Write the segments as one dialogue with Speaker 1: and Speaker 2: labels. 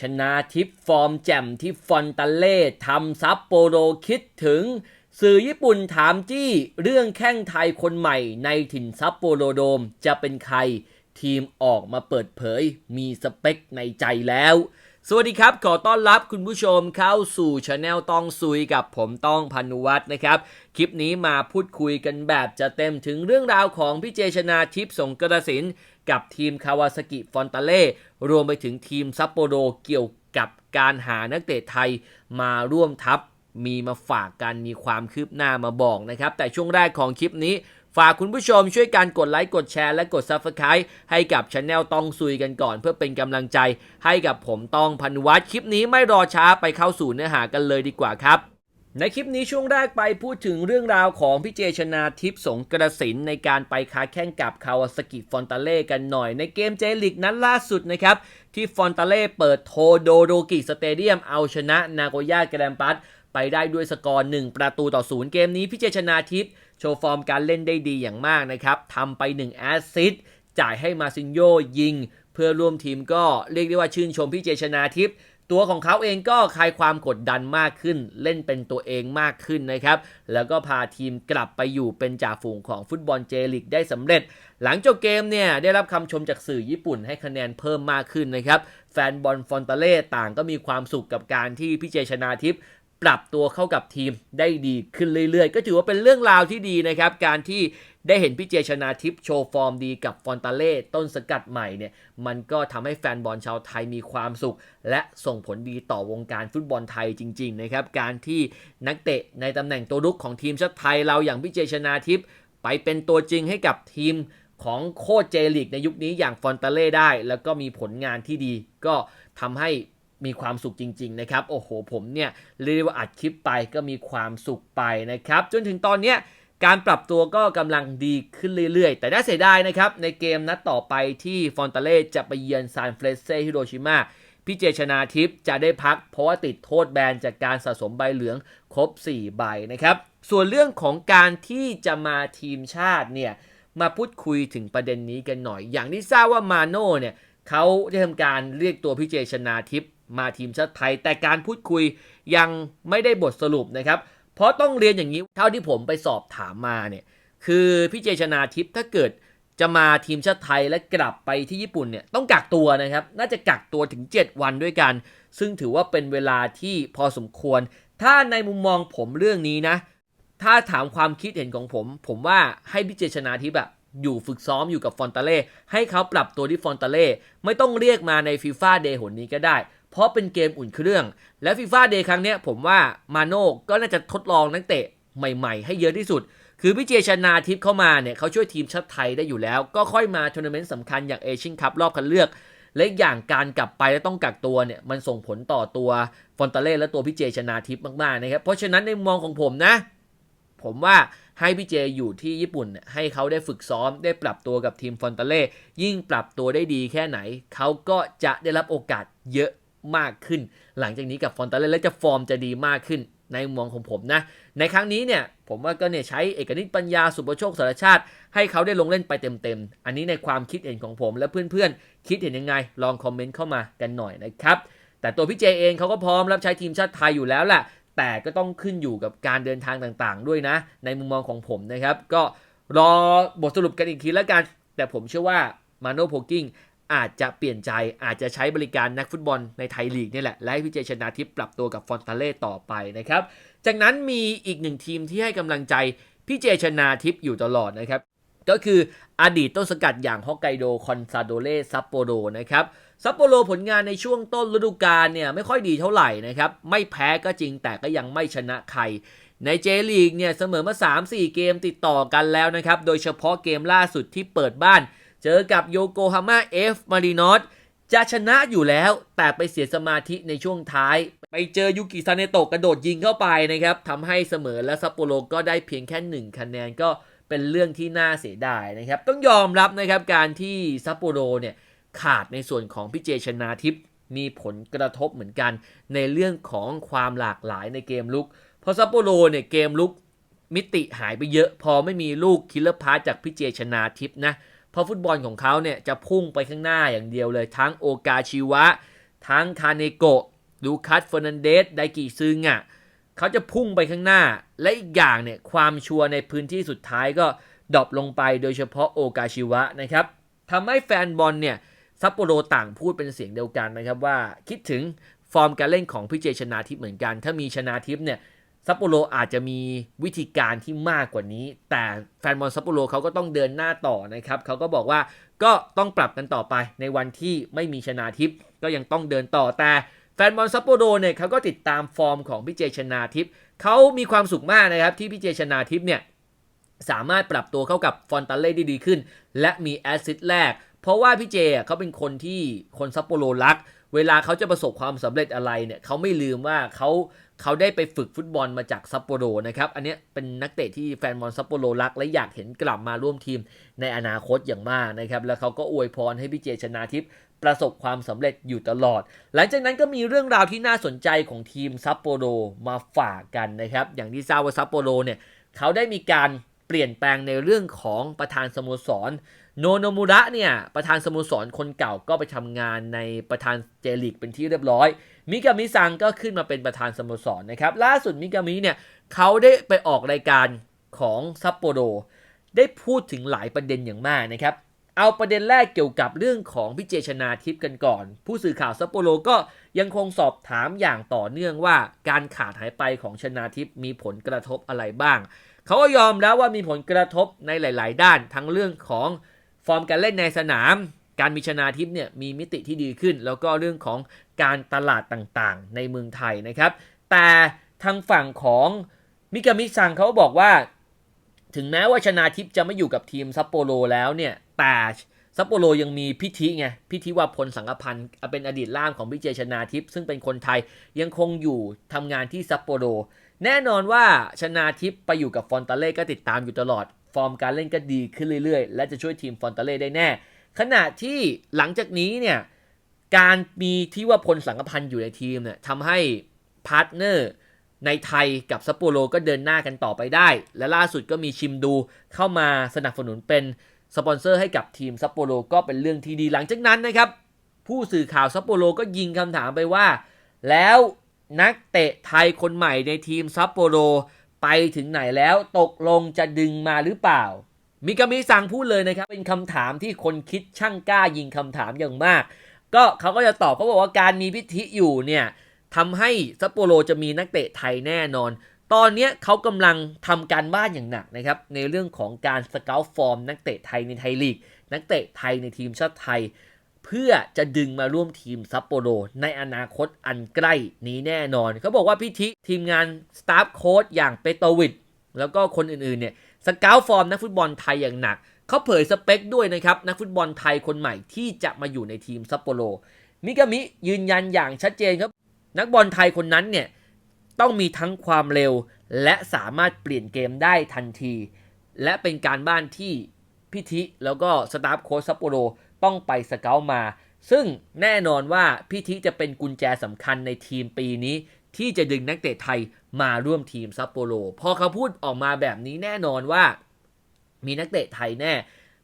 Speaker 1: ชนาทิพย์ฟอร์มแจ่มที่ฟอนตาเล่ทำซับโปโรคิดถึง สื่อญี่ปุ่นถามจี้เรื่องแข้งไทยคนใหม่ในถิ่นซับโปโรโดมจะเป็นใคร ทีมออกมาเปิดเผย มีสเปคในใจแล้ว สวัสดีครับ ขอต้อนรับคุณผู้ชมเข้าสู่ช anel ต้องซุยกับผมต้องพันุวัฒน์นะครับ คลิปนี้มาพูดคุยกันแบบจะเต็มถึงเรื่องราวของพี่เจชนาทิพสงกระสิน กับทีมคาวาซากิฟอนตาเล่รวมไปถึงทีมซัปโปโรเกี่ยวกับการหานักเตะไทยมาร่วมทัพมีมาฝากกันมีความคืบหน้ามาบอกนะครับ แต่ช่วงแรกของคลิปนี้ ฝากคุณผู้ชมช่วยการกดไลค์กดแชร์และกด Subscribe ให้กับช anel ต้องซุยกันก่อน เพื่อเป็นกำลังใจให้กับผมต้องพันวัฒน์คลิปนี้ไม่รอช้าไปเข้าสู่เนื้อหากันเลยดีกว่าครับ ในคลิปนี้ช่วงแรกไปพูดถึงเรื่องราวของพี่เจชนาทิพย์สงกระสินในการไปค้าแข่งกับคาวาสกิฟอนตาเล่กันหน่อย ในเกมเจลิกนั้นล่าสุดนะครับที่ฟอนตาเล่เปิดโทโดโดกิสเตเดียมเอาชนะนาโกย่าแกรมปัสไปได้ด้วยสกอร์ 1 ประตูต่อศูนย์เกมนี้พี่เจชนาทิพย์โชว์ฟอร์มการเล่นได้ดีอย่างมากนะครับทำไป1แอสซิสจ่ายให้มาซินโยยิง เพื่อร่วมทีมก็เรียกได้ว่าชื่นชมพี่เจชนาทิพย์ ตัวของเขาเองก็คลายความกดดันมากขึ้น เล่นเป็นตัวเองมากขึ้นนะครับ แล้วก็พาทีมกลับไปอยู่เป็นจ่าฝูงของฟุตบอลเจลิกได้สำเร็จ หลังจบเกมเนี่ยได้รับคำชมจากสื่อญี่ปุ่นให้คะแนนเพิ่มมากขึ้นนะครับ แฟนบอลฟอนตาเล่ต่างก็มีความสุขกับการที่พี่เจชนาทิพย์ ปรับตัวเข้ากับทีมได้ดีขึ้นเรื่อยๆ ก็ถือว่าเป็นเรื่องราวที่ดีนะครับ การที่ได้เห็นพี่เจชนาทิพย์โชว์ฟอร์มดีกับฟอนตาเล่ต้นสกัดใหม่เนี่ย มันก็ทำให้แฟนบอลชาวไทยมีความสุข และส่งผลดีต่อวงการฟุตบอลไทยจริง ๆ นะครับ การที่นักเตะในตำแหน่งตัวรุกของทีมชาติไทยเราอย่างพี่เจชนาทิพย์ไปเป็นตัวจริงให้กับทีมของโคชเจลิกในยุคนี้อย่างฟอนตาเล่ได้ แล้วก็มีผลงานที่ดี ก็ทำให้ มีความสุขจริง ๆ นะครับ โอ้โห ผมเนี่ยเรียกว่าอัดคลิปไปก็มีความสุขไปนะครับ จนถึงตอนเนี้ยการปรับตัวก็กำลังดีขึ้นเรื่อยๆ แต่น่าเสียดายนะครับ ในเกมนัดต่อไปที่ฟอนตาเล่จะไปเยือนซานเฟรเซ่ฮิโรชิมาพี่เจชนาทิพย์จะได้พักเพราะว่าติดโทษแบนจากการสะสมใบเหลืองครบ 4 ใบนะครับ ส่วนเรื่องของการที่จะมาทีมชาติเนี่ยมาพูดคุยถึงประเด็นนี้กันหน่อย อย่างที่ทราบว่ามาโน่เนี่ยเขาได้ทำการเรียกตัวพี่เจชนาทิพย์ มาทีมชาติไทย แต่การพูดคุยยังไม่ได้บทสรุปนะครับ เพราะต้องเรียนอย่างนี้เท่าที่ผมไปสอบถามมาเนี่ยคือพี่เจชนาทิพย์ถ้าเกิดจะมาทีมชาติไทยและกลับไปที่ญี่ปุ่นเนี่ยต้องกักตัวนะครับ น่าจะกักตัวถึง 7 วันด้วยกัน ซึ่งถือว่าเป็นเวลาที่พอสมควร ถ้าในมุมมองผมเรื่องนี้นะ ถ้าถามความคิดเห็นของผม ผมว่าให้พี่เจชนาทิพย์แบบอยู่ฝึกซ้อมอยู่กับฟอนตาเล่ให้เขาปรับตัวที่ฟอนตาเล่ไม่ต้องเรียกมาในฟีฟ่าเดย์หนนี้ก็ได้ เพราะเป็นเกมอุ่นเครื่อง และฟีฟ่าเดย์ครั้งนี้ผมว่ามาโน่ก็น่าจะทดลองนักเตะใหม่ๆ ให้เยอะที่สุด คือพี่เจชนาทิพย์เข้ามาเนี่ยเขาช่วยทีมชาติไทยได้อยู่แล้ว ก็ค่อยมาทัวร์นาเมนต์สำคัญอย่างเอเชียนคัพรอบคัดเลือก และอย่างการกลับไปแล้วต้องกักตัวเนี่ยมันส่งผลต่อตัวฟอนตาเล่และตัวพี่เจชนาทิพย์มากๆนะครับ เพราะฉะนั้นในมุมมองของผมนะ ผมว่าให้พี่เจอยู่ที่ญี่ปุ่นให้เขาได้ฝึกซ้อมได้ปรับตัวกับทีมฟอนตาเล่ยิ่งปรับตัวได้ดีแค่ไหนเขาก็จะได้รับโอกาสเยอะ มากขึ้น หลังจากนี้กับฟอนตาเล่และจะฟอร์มจะดีมากขึ้นในมุมมองของผมนะ ในครั้งนี้เนี่ยผมว่าก็เนี่ยใช้เอกนิตปัญญาสุประโชคสารชาติ ให้เขาได้ลงเล่นไปเต็มๆ อันนี้ในความคิดเห็นของผมและเพื่อนๆ คิดเห็นยังไง ลองคอมเมนต์เข้ามากันหน่อยนะครับ แต่ตัวพี่เจเองเขาก็พร้อมรับใช้ทีมชาติไทยอยู่แล้วแหละแต่ก็ต้องขึ้นอยู่กับการเดินทางต่างๆ ด้วยนะ ในมุมมองของผมนะครับ ก็รอบทสรุปกันอีกทีแล้วกัน แต่ผมเชื่อว่ามาโนโพกิ้ง อาจจะเปลี่ยนใจอาจจะใช้บริการนักฟุตบอลในไทยลีกนี่แหละ และให้พี่เจชนาทิพย์ปรับตัวกับฟอนตาเล่ต่อไปนะครับ จากนั้นมีอีกหนึ่งทีมที่ให้กำลังใจพี่เจชนาทิพย์อยู่ตลอดนะครับ ก็คืออดีตต้นสกัดอย่างฮอกไกโดคอนซาโดเล่ซัปโปโรนะครับซัปโปโรผลงานในช่วงต้นฤดูกาลเนี่ยไม่ค่อยดีเท่าไหร่นะครับ ไม่แพ้ก็จริงแต่ก็ยังไม่ชนะใครในเจลีกเนี่ยเสมอมา 3-4 เกมติดต่อกันแล้วนะครับ โดยเฉพาะเกมล่าสุดที่เปิดบ้าน เจอกับโยโกฮาม่าเอฟมารีนอสจะชนะอยู่แล้วแต่ไปเสียสมาธิในช่วงท้าย ไปเจอยูกิซาเนโตะกระโดดยิงเข้าไปนะครับทำให้เสมอและซัปโปโรก็ได้เพียงแค่ 1 คะแนนก็เป็นเรื่องที่น่าเสียดายนะครับ ต้องยอมรับนะครับการที่ซัปโปโรเนี่ยขาดในส่วนของพี่เจชนาทิพย์มีผลกระทบเหมือนกัน ในเรื่องของความหลากหลายในเกมลุก เพราะซัปโปโรเนี่ยเกมลุกมิติหายไปเยอะ พอไม่มีลูกคิลเลอร์พาสจากพี่เจชนาทิพย์นะ เพราะฟุตบอลของเขาเนี่ยจะพุ่งไปข้างหน้าอย่างเดียวเลย ทั้งโอกาชิวะ ทั้งคาเนโกะลูคัสเฟอร์นันเดสไดกิซึงอะเขาจะพุ่งไปข้างหน้า และอีกอย่างเนี่ยความชัวร์ในพื้นที่สุดท้ายก็ดรอปลงไปโดยเฉพาะโอกาชิวะนะครับทำให้แฟนบอลเนี่ยซัปโปโรต่างพูดเป็นเสียงเดียวกันนะครับว่าคิดถึงฟอร์มการเล่นของพี่เจชนาทิพย์เหมือนกัน ถ้ามีชนาทิพย์เนี่ย ซัปโปโรอาจจะมีวิธีการที่มากกว่านี้ แต่แฟนบอลซัปโปโรเขาก็ต้องเดินหน้าต่อนะครับเขาก็บอกว่าก็ต้องปรับกันต่อไปในวันที่ไม่มีชนาทิพย์ก็ยังต้องเดินต่อแต่แฟนบอลซัปโปโรเนี่ยเขาก็ติดตามฟอร์มของพี่เจชนาทิพย์เขามีความสุขมากนะครับที่พี่เจชนาทิพย์เนี่ยสามารถปรับตัวเข้ากับฟอนตาเล่ได้ดีขึ้น และมีแอสซิสต์แรก เพราะว่าพี่เจเขาเป็นคนที่คนซัปโปโรรัก เวลาเขาจะประสบความสำเร็จอะไรเนี่ยเขาไม่ลืมว่าเขาเขาได้ไปฝึกฟุตบอลมาจากซัปโปโรนะครับ อันนี้เป็นนักเตะที่แฟนบอลซัปโปโรรัก และอยากเห็นกลับมาร่วมทีมในอนาคตอย่างมากนะครับ แล้วเขาก็อวยพรให้พี่เจชนาทิพย์ประสบความสำเร็จอยู่ตลอด หลังจากนั้นก็มีเรื่องราวที่น่าสนใจของทีมซัปโปโรมาฝากกันนะครับ อย่างที่ทราบว่าซัปโปโรเนี่ยเขาได้มีการ เปลี่ยนแปลงในเรื่องของประธานสโมสร โนโนมุระเนี่ยประธานสโมสรคนเก่าก็ไปทำงานในประธานเจลิกเป็นที่เรียบร้อย มิกามิซังก็ขึ้นมาเป็นประธานสโมสรนะครับล่าสุดมิกามิเนี่ยเขาได้ไปออกรายการของซัปโปโรได้พูดถึงหลายประเด็นอย่างมากนะครับเอาประเด็นแรกเกี่ยวกับเรื่องของพิเจชนาทิพย์กันก่อน ผู้สื่อข่าวซัปโปโรก็ยังคงสอบถามอย่างต่อเนื่องว่า การขาดหายไปของชนาทิพย์มีผลกระทบอะไรบ้าง เขาก็ยอมแล้วว่ามีผลกระทบในหลาย ๆ ด้าน ทั้งเรื่องของฟอร์มการเล่นในสนาม การมีชนาทิพย์เนี่ยมีมิติที่ดีขึ้น แล้วก็เรื่องของการตลาดต่างๆ ในเมืองไทยนะครับ แต่ทางฝั่งของมิกามิซังเขาบอกว่า ถึงแม้ว่าชนาทิพย์จะไม่อยู่กับทีมซัปโปโรแล้วเนี่ยแต่ซัปโปโรยังมีพิธีไงพิธีว่าพลสังกพันธ์เป็นอดีตล่ามของพิเจชนาทิพย์ซึ่งเป็นคนไทยยังคงอยู่ทำงานที่ซัปโปโร แน่นอนว่าชนาทิพย์ไปอยู่กับฟอนตาเล่ก็ติดตามอยู่ตลอด ฟอร์มการเล่นก็ดีขึ้นเรื่อยๆ และจะช่วยทีมฟอนตาเล่ได้แน่ ขณะที่หลังจากนี้เนี่ยการมีที่ว่าพลสังกพันธ์อยู่ในทีมเนี่ยทำให้พาร์ทเนอร์ในไทยกับซัปโปโรก็เดินหน้ากันต่อไปได้ และล่าสุดก็มีชิมดูเข้ามาสนับสนุนเป็นสปอนเซอร์ให้กับทีมซัปโปโรก็เป็นเรื่องที่ดีหลังจากนั้นนะครับ ผู้สื่อข่าวซัปโปโรก็ยิงคำถามไปว่า แล้ว นักเตะไทยคนใหม่ในทีมซัปโปโรไปถึงไหนแล้วตกลงจะดึงมาหรือเปล่า มิกามิสั่งพูดเลยนะครับ เป็นคำถามที่คนคิดช่างกล้ายิงคำถามอย่างมาก ก็เขาก็จะตอบเขาบอกว่าการมีพิธีอยู่เนี่ยทำให้ซัปโปโรจะมีนักเตะไทยแน่นอน ตอนนี้เขากำลังทำการบ้านอย่างหนักนะครับ ในเรื่องของการสเกลฟอร์มนักเตะไทยในไทยลีก นักเตะไทยในทีมชาติไทย เพื่อจะดึงมาร่วมทีมซัปโปโรในอนาคตอันใกล้นี้แน่นอน เขาบอกว่าพิธีทีมงานสตาฟโค้ชอย่างเปโตวิดแล้วก็คนอื่นๆเนี่ยสเกลฟอร์มนักฟุตบอลไทยอย่างหนัก เขาเผยสเปคด้วยนะครับ นักฟุตบอลไทยคนใหม่ที่จะมาอยู่ในทีมซัปโปโรมิกามิยืนยันอย่างชัดเจนครับ นักบอลไทยคนนั้นเนี่ยต้องมีทั้งความเร็ว และสามารถเปลี่ยนเกมได้ทันที และเป็นการบ้านที่พิธิแล้วก็สตาฟโค้ชซัปโปโร ต้องไปสเกลมา ซึ่งแน่นอนว่าพิธิจะเป็นกุญแจสำคัญในทีมปีนี้ ที่จะดึงนักเตะไทยมาร่วมทีมซัปโปโรพอเขาพูดออกมาแบบนี้แน่นอนว่า มีนักเตะไทยแน่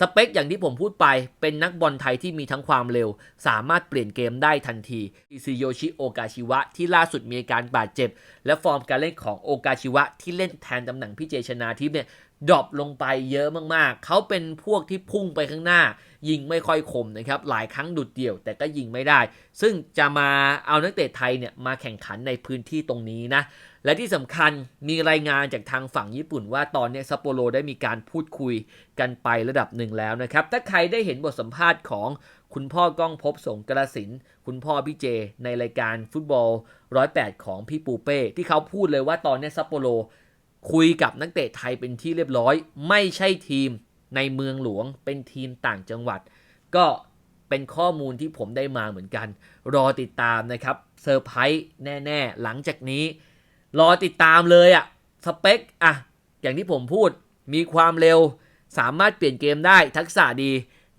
Speaker 1: สเปคอย่างที่ผมพูดไปเป็นนักบอลไทยที่มีทั้งความเร็ว สามารถเปลี่ยนเกมได้ทันทีอิซิโยชิโอกาชิวะที่ล่าสุดมีอาการบาดเจ็บ และฟอร์มการเล่นของโอกาชิวะที่เล่นแทนตำแหน่งพี่เจชนาทิพย์เนี่ยดรอปลงไปเยอะมากๆ เขาเป็นพวกที่พุ่งไปข้างหน้า ยิงไม่ค่อยคมนะครับ หลายครั้งดุดเดี่ยวแต่ก็ยิงไม่ได้ ซึ่งจะมาเอานักเตะไทยเนี่ยมาแข่งขันในพื้นที่ตรงนี้นะ และที่สำคัญมีรายงานจากทางฝั่งญี่ปุ่นว่าตอนนี้ซัปโปโรได้มีการพูดคุยกันไประดับหนึ่งแล้วนะครับ ถ้าใครได้เห็นบทสัมภาษณ์ของคุณพ่อก้องพบสงกระสิน คุณพ่อพี่เจ ในรายการฟุตบอลร้อยแปดของพี่ปูเป้ ที่เขาพูดเลยว่าตอนนี้ซัปโปโรคุยกับนักเตะไทยเป็นที่เรียบร้อย ไม่ใช่ทีมในเมืองหลวงเป็นทีมต่างจังหวัด ก็เป็นข้อมูลที่ผมได้มาเหมือนกัน รอติดตามนะครับเซอร์ไพรส์แน่ ๆ หลังจากนี้ รอติดตามเลยอะสเปคอะอย่างที่ผมพูดมีความเร็ว สามารถเปลี่ยนเกมได้ทักษะดี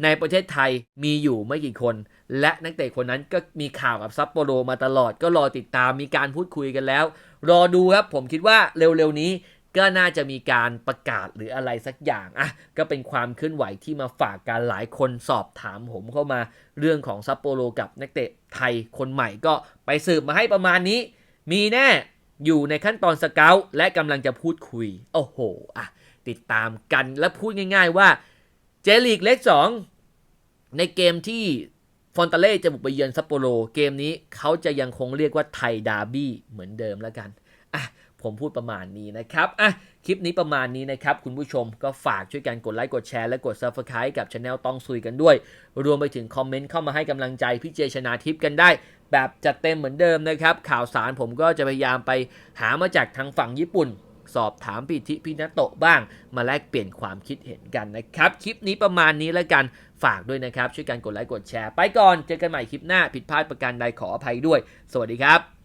Speaker 1: ในประเทศไทยมีอยู่ไม่กี่คน และนักเตะคนนั้นก็มีข่าวกับซัปโปโรมาตลอดก็รอติดตามมีการพูดคุยกันแล้ว รอดูครับผมคิดว่าเร็วๆนี้ก็น่าจะมีการประกาศหรืออะไรสักอย่างอะก็เป็นความเคลื่อนไหวที่มาฝากการหลายคนสอบถามผมเข้ามาเรื่องของซัปโปโรกับนักเตะไไทยคนใหม่ก็ไปสืบมาให้ประมาณนี้ มีแน่ อยู่ในขั้นตอนสเกลและกำลังจะพูดคุย โอ้โหอะติดตามกันและพูดง่ายๆว่าเจลีกเล็ก 2 ในเกมที่ฟอนตาเล่จะบุกไปเยือนซัปโปโร เกมนี้เขาจะยังคงเรียกว่าไทยดาร์บี้เหมือนเดิมแล้วกันอะ ผมพูดประมาณนี้นะครับอะคลิปนี้ประมาณนี้นะครับ คุณผู้ชมก็ฝากช่วยกันกดไลค์กดแชร์และกด Subscribe กับช anel ต้องซุยกันด้วย รวมไปถึงคอมเมนต์เข้ามาให้กำลังใจพี่เจชนาทิพย์กันได้ แบบจัดเต็มเหมือนเดิมนะครับ ข่าวสารผมก็จะพยายามไปหามาจากทางฝั่งญี่ปุ่น สอบถามพิธิพินาโตะบ้าง มาแลกเปลี่ยนความคิดเห็นกันนะครับ คลิปนี้ประมาณนี้แล้วกันฝากด้วยนะครับ ช่วยกันกดไลค์กดแชร์ ไปก่อนเจอกันใหม่คลิปหน้าผิดพลาดประการใดขออภัยด้วย สวัสดีครับ